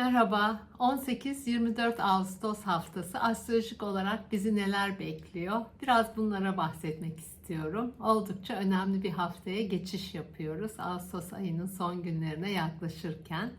Merhaba. 18-24 Ağustos haftası astrolojik olarak bizi neler bekliyor? Biraz bunlara bahsetmek istiyorum. Oldukça önemli bir haftaya geçiş yapıyoruz. Ağustos ayının son günlerine yaklaşırken.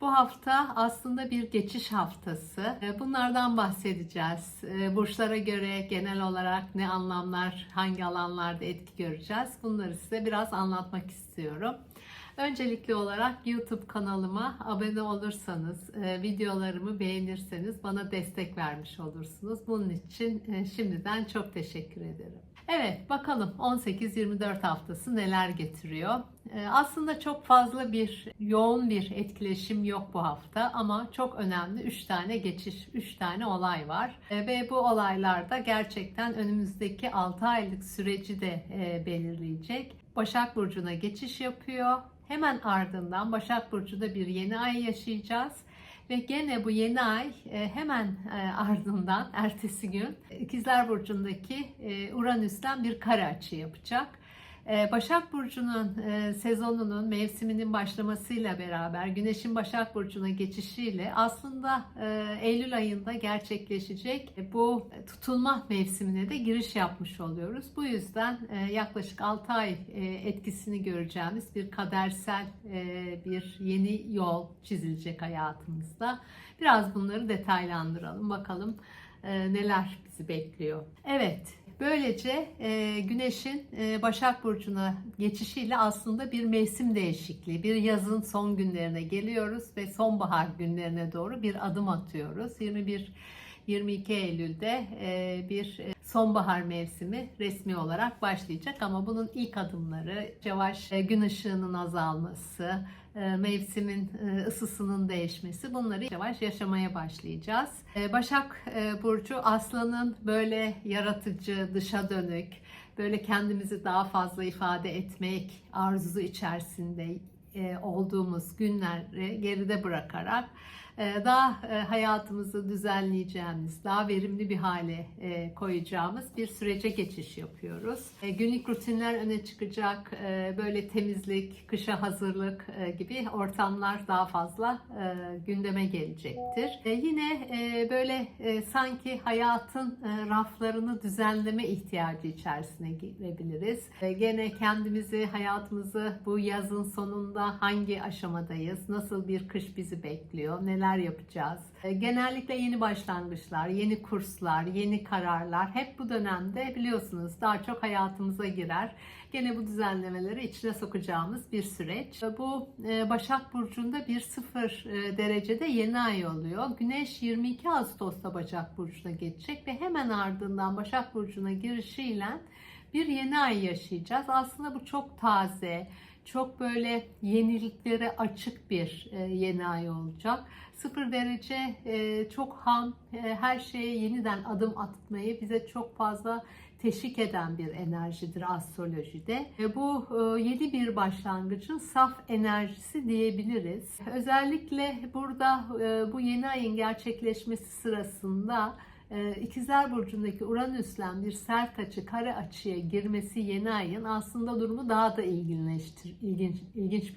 Bu hafta aslında bir geçiş haftası. E, Bunlardan bahsedeceğiz. E, Burçlara göre genel olarak ne anlamlar, hangi alanlarda etki göreceğiz? Bunları size biraz anlatmak istiyorum. Öncelikli olarak YouTube kanalıma abone olursanız, e, videolarımı beğenirseniz bana destek vermiş olursunuz. Bunun için e, şimdiden çok teşekkür ederim. Evet bakalım 18-24 haftası neler getiriyor. E, Aslında çok fazla bir yoğun bir etkileşim yok bu hafta ama çok önemli 3 tane geçiş, 3 tane olay var. Ve bu olaylarda gerçekten önümüzdeki 6 aylık süreci de belirleyecek. Başak Burcu'na geçiş yapıyor. Hemen ardından Başak Burcu'da bir yeni ay yaşayacağız. Ve gene bu yeni ay e, hemen e, ardından ertesi gün İkizler Burcu'ndaki e, Uranüs'ten bir kare açı yapacak. E, Başak Burcu'nun e, sezonunun, mevsiminin başlamasıyla beraber Güneş'in Başak Burcu'na geçişiyle aslında e, Eylül ayında gerçekleşecek bu tutulma mevsimine de giriş yapmış oluyoruz. Bu yüzden e, yaklaşık 6 ay etkisini göreceğimiz bir kadersel bir yeni yol çizilecek hayatımızda. Biraz bunları detaylandıralım. Bakalım e, neler bizi bekliyor. Evet, Böylece e, Güneş'in e, Başak Burcu'na geçişiyle aslında bir mevsim değişikliği, bir yazın son günlerine geliyoruz ve sonbahar günlerine doğru bir adım atıyoruz. 21 22 Eylül'de e, bir e, sonbahar mevsimi resmi olarak başlayacak ama bunun ilk adımları yavaş e, gün ışığının azalması, mevsimin ısısının değişmesi bunları yavaş yaşamaya başlayacağız. Başak Burcu Aslan'ın böyle yaratıcı, dışa dönük, böyle kendimizi daha fazla ifade etmek arzusu içerisinde olduğumuz günleri geride bırakarak e, daha e, hayatımızı düzenleyeceğimiz, daha verimli bir hale e, koyacağımız bir sürece geçiş yapıyoruz. E, Günlük rutinler öne çıkacak, e, böyle temizlik, kışa hazırlık e, gibi ortamlar daha fazla e, gündeme gelecektir. E, Yine e, böyle e, sanki hayatın e, raflarını düzenleme ihtiyacı içerisine girebiliriz. E, Gene kendimizi, hayatımızı bu yazın sonunda hangi aşamadayız, nasıl bir kış bizi bekliyor, neler yapacağız? E, Genellikle yeni başlangıçlar, yeni kurslar, yeni kararlar hep bu dönemde biliyorsunuz daha çok hayatımıza girer. Gene bu düzenlemeleri içine sokacağımız bir süreç. E, Bu e, Başak Burcu'nda bir sıfır derecede yeni ay oluyor. Güneş 22 Ağustos'ta Başak Burcu'na geçecek ve hemen ardından Başak Burcu'na girişiyle bir yeni ay yaşayacağız. Aslında bu çok taze, çok böyle yeniliklere açık bir e, yeni ay olacak. Sıfır derece e, çok ham, e, her şeye yeniden adım atmayı bize çok fazla teşvik eden bir enerjidir astrolojide. E, Bu yeni bir başlangıcın saf enerjisi diyebiliriz. Özellikle burada bu yeni ayın gerçekleşmesi sırasında İkizler Burcu'ndaki Uranüs'len bir sert açı, kare açıya girmesi yeni ayın aslında durumu daha da ilginçleştir, ilginç, ilginç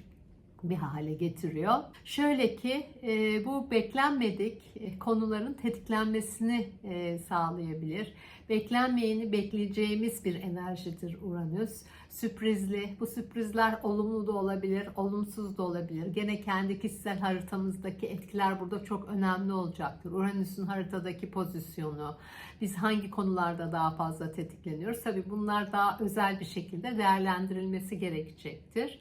bir hale getiriyor. Şöyle ki e, bu beklenmedik e, konuların tetiklenmesini e, sağlayabilir. Beklenmeyeni bekleyeceğimiz bir enerjidir Uranüs. Sürprizli. Bu sürprizler olumlu da olabilir, olumsuz da olabilir. Gene kendi kişisel haritamızdaki etkiler burada çok önemli olacaktır. Uranüs'ün haritadaki pozisyonu, biz hangi konularda daha fazla tetikleniyoruz? Tabii bunlar daha özel bir şekilde değerlendirilmesi gerekecektir.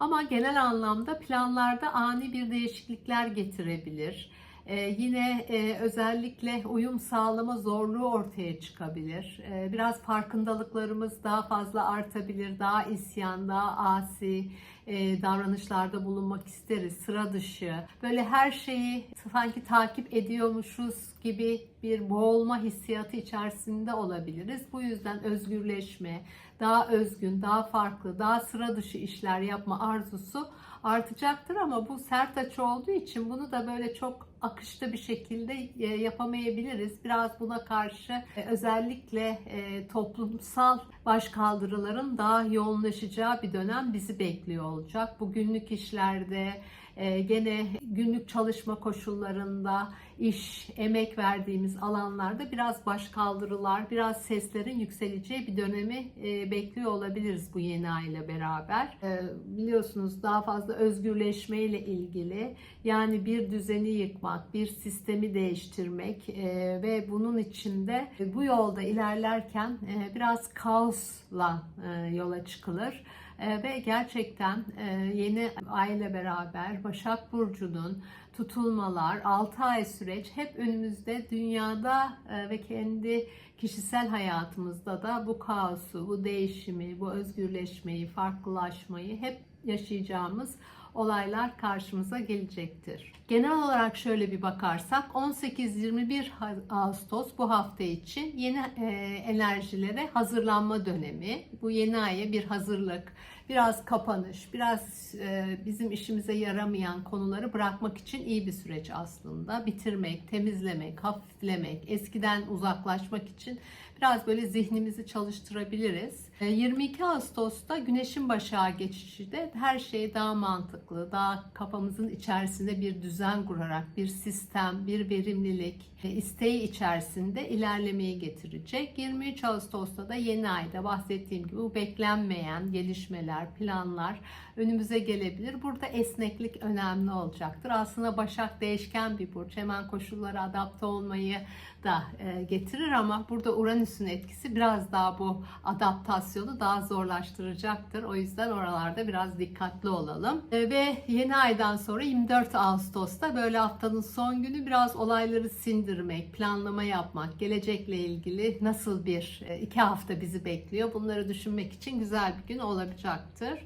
Ama genel anlamda planlarda ani bir değişiklikler getirebilir. Ee, yine e, özellikle uyum sağlama zorluğu ortaya çıkabilir. Ee, biraz farkındalıklarımız daha fazla artabilir, daha isyan, daha asi e, davranışlarda bulunmak isteriz, sıra dışı. Böyle her şeyi sanki takip ediyormuşuz gibi bir boğulma hissiyatı içerisinde olabiliriz. Bu yüzden özgürleşme, daha özgün, daha farklı, daha sıra dışı işler yapma arzusu artacaktır ama bu sert açı olduğu için bunu da böyle çok akışta bir şekilde e, yapamayabiliriz. Biraz buna karşı e, özellikle e, toplumsal başkaldırıların daha yoğunlaşacağı bir dönem bizi bekliyor olacak. Bu günlük işlerde gene günlük çalışma koşullarında, iş, emek verdiğimiz alanlarda biraz baş kaldırılar, biraz seslerin yükseleceği bir dönemi e, bekliyor olabiliriz bu yeni ay ile beraber. E, biliyorsunuz daha fazla özgürleşme ile ilgili yani bir düzeni yıkmak, bir sistemi değiştirmek e, ve bunun içinde bu yolda ilerlerken e, biraz kaosla yola çıkılır. E, ve gerçekten e, yeni aile beraber Başak Burcu'nun tutulmalar, 6 ay süreç hep önümüzde. Dünyada e, ve kendi kişisel hayatımızda da bu kaosu, bu değişimi, bu özgürleşmeyi, farklılaşmayı hep yaşayacağımız olaylar karşımıza gelecektir. Genel olarak şöyle bir bakarsak 18-21 Ağustos bu hafta için yeni e, enerjilere hazırlanma dönemi. Bu yeni aya bir hazırlık, biraz kapanış, biraz e, bizim işimize yaramayan konuları bırakmak için iyi bir süreç aslında. Bitirmek, temizlemek, hafiflemek, eskiden uzaklaşmak için biraz böyle zihnimizi çalıştırabiliriz. 22 Ağustos'ta Güneşin Başağı geçişi de her şey daha mantıklı, daha kafamızın içerisinde bir düzen kurarak, bir sistem, bir verimlilik isteği içerisinde ilerlemeyi getirecek. 23 Ağustos'ta da yeni ayda bahsettiğim gibi bu beklenmeyen gelişmeler, planlar önümüze gelebilir. Burada esneklik önemli olacaktır. Aslında Başak değişken bir burç. Hemen koşullara adapte olmayı da getirir ama burada Uranüs'ün etkisi biraz daha bu adaptasyonu daha zorlaştıracaktır. O yüzden oralarda biraz dikkatli olalım. Ve yeni aydan sonra 24 Ağustos'ta böyle haftanın son günü biraz olayları sindirmek, planlama yapmak, gelecekle ilgili nasıl bir iki hafta bizi bekliyor bunları düşünmek için güzel bir gün olacaktır.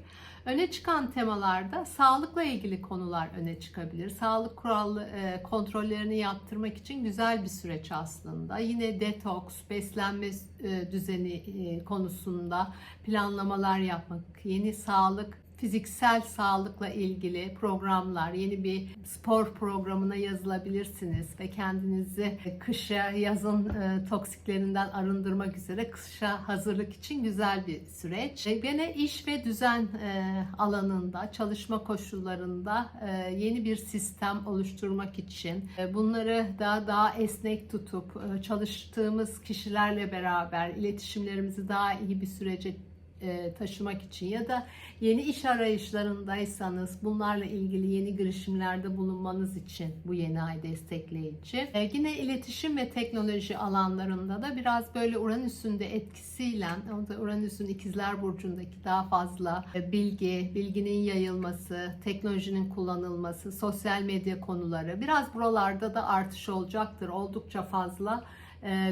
Öne çıkan temalarda sağlıkla ilgili konular öne çıkabilir. Sağlık kurallı e, kontrollerini yaptırmak için güzel bir süreç aslında. Yine detoks, beslenme e, düzeni e, konusunda planlamalar yapmak, yeni sağlık fiziksel sağlıkla ilgili programlar, yeni bir spor programına yazılabilirsiniz ve kendinizi kışa, yazın e, toksiklerinden arındırmak üzere kışa hazırlık için güzel bir süreç. E, gene iş ve düzen e, alanında, çalışma koşullarında e, yeni bir sistem oluşturmak için e, bunları daha daha esnek tutup e, çalıştığımız kişilerle beraber iletişimlerimizi daha iyi bir sürece e, taşımak için ya da yeni iş arayışlarındaysanız bunlarla ilgili yeni girişimlerde bulunmanız için bu yeni ay destekleyici. E, yine iletişim ve teknoloji alanlarında da biraz böyle Uranüs'ün de etkisiyle Uranüs'ün ikizler burcundaki daha fazla e, bilgi, bilginin yayılması, teknolojinin kullanılması, sosyal medya konuları biraz buralarda da artış olacaktır. Oldukça fazla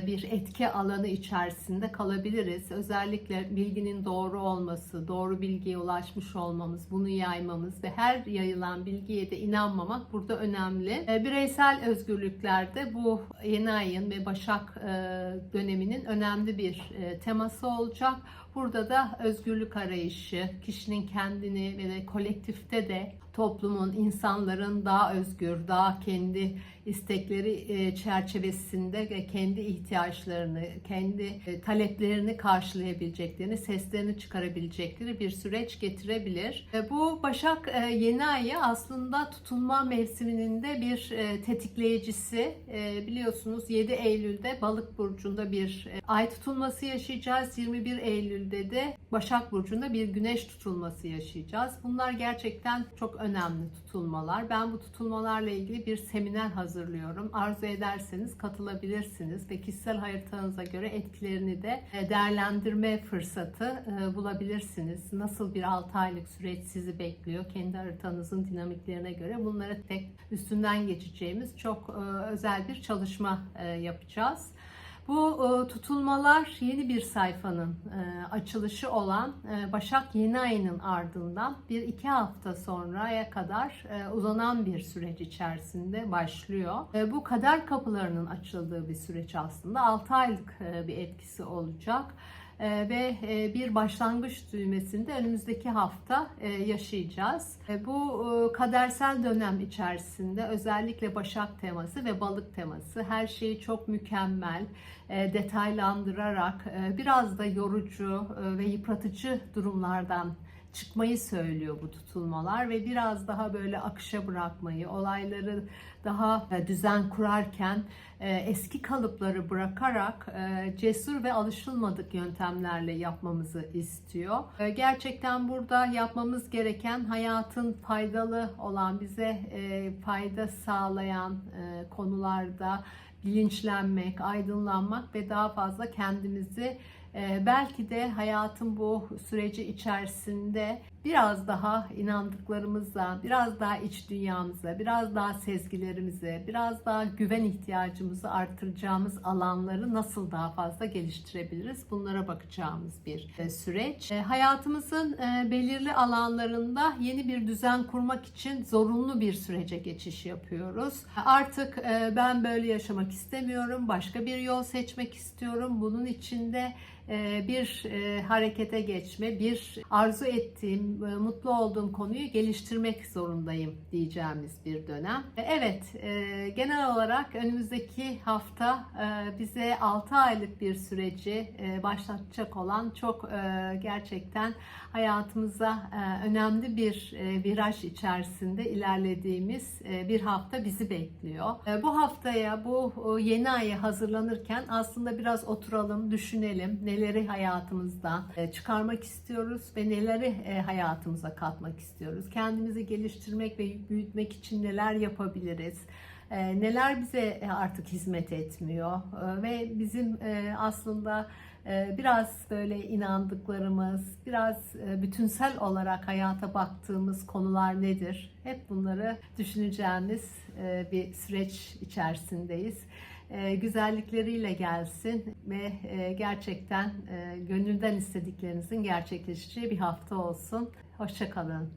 bir etki alanı içerisinde kalabiliriz. Özellikle bilginin doğru olması, doğru bilgiye ulaşmış olmamız, bunu yaymamız ve her yayılan bilgiye de inanmamak burada önemli. E, bireysel özgürlüklerde bu yeni ayın ve Başak e, döneminin önemli bir teması olacak. Burada da özgürlük arayışı, kişinin kendini ve de kolektifte de toplumun, insanların daha özgür, daha kendi istekleri e, çerçevesinde ve kendi ihtiyaçlarını, kendi e, taleplerini karşılayabileceklerini, seslerini çıkarabilecekleri bir süreç getirebilir. Bu Başak e, yeni ayı aslında tutulma mevsiminin de bir tetikleyicisi. Biliyorsunuz 7 Eylül'de Balık burcunda bir ay tutulması yaşayacağız. 21 Eylül'de de Başak burcunda bir güneş tutulması yaşayacağız. Bunlar gerçekten çok önemli tutulmalar. Ben bu tutulmalarla ilgili bir seminer hazırlıyorum. Arzu ederseniz katılabilirsiniz ve kişisel haritanıza göre etkilerini de e, değerlendirme fırsatı e, bulabilirsiniz. Nasıl bir 6 aylık süreç sizi bekliyor kendi haritanızın dinamiklerine göre bunları tek üstünden geçeceğimiz çok e, özel bir çalışma yapacağız. Bu e, tutulmalar yeni bir sayfanın e, açılışı olan e, Başak Yeni Ayı'nın ardından bir iki hafta sonraya kadar uzanan bir süreç içerisinde başlıyor. Bu kader kapılarının açıldığı bir süreç aslında 6 aylık bir etkisi olacak. Ee, ve e, bir başlangıç düğmesinde önümüzdeki hafta e, yaşayacağız. E, bu kadersel dönem içerisinde özellikle Başak teması ve balık teması her şeyi çok mükemmel, detaylandırarak biraz da yorucu ve yıpratıcı durumlardan çıkmayı söylüyor bu tutulmalar ve biraz daha böyle akışa bırakmayı, olayları daha e, düzen kurarken e, eski kalıpları bırakarak e, cesur ve alışılmadık yöntemlerle yapmamızı istiyor. Gerçekten burada yapmamız gereken hayatın faydalı olan bize fayda sağlayan konularda bilinçlenmek, aydınlanmak ve daha fazla kendimizi belki de hayatın bu süreci içerisinde biraz daha inandıklarımızla, biraz daha iç dünyamıza, biraz daha sezgilerimize, biraz daha güven ihtiyacımızı artıracağımız alanları nasıl daha fazla geliştirebiliriz? Bunlara bakacağımız bir e, süreç. E, Hayatımızın e, belirli alanlarında yeni bir düzen kurmak için zorunlu bir sürece geçiş yapıyoruz. Artık ben böyle yaşamak istemiyorum, başka bir yol seçmek istiyorum. Bunun için de e, bir harekete geçme, bir arzu ettiğim, mutlu olduğum konuyu geliştirmek zorundayım diyeceğimiz bir dönem. E, Evet, e, genel olarak önümüzdeki hafta e, bize 6 aylık bir süreci e, başlatacak olan çok e, gerçekten hayatımıza e, önemli bir e, viraj içerisinde ilerlediğimiz e, bir hafta bizi bekliyor. E, Bu haftaya, bu e, yeni aya hazırlanırken aslında biraz oturalım, düşünelim neleri hayatımızdan e, çıkarmak istiyoruz ve neleri e, hayatımıza katmak istiyoruz. Kendimizi geliştirmek ve büyütmek için neler yapabiliriz? E, Neler bize artık hizmet etmiyor E, ve bizim e, aslında e, biraz böyle inandıklarımız, biraz e, bütünsel olarak hayata baktığımız konular nedir? Hep bunları düşüneceğimiz bir süreç içerisindeyiz. E, Güzellikleriyle gelsin ve e, gerçekten e, gönülden istediklerinizin gerçekleşeceği bir hafta olsun. Hoşçakalın.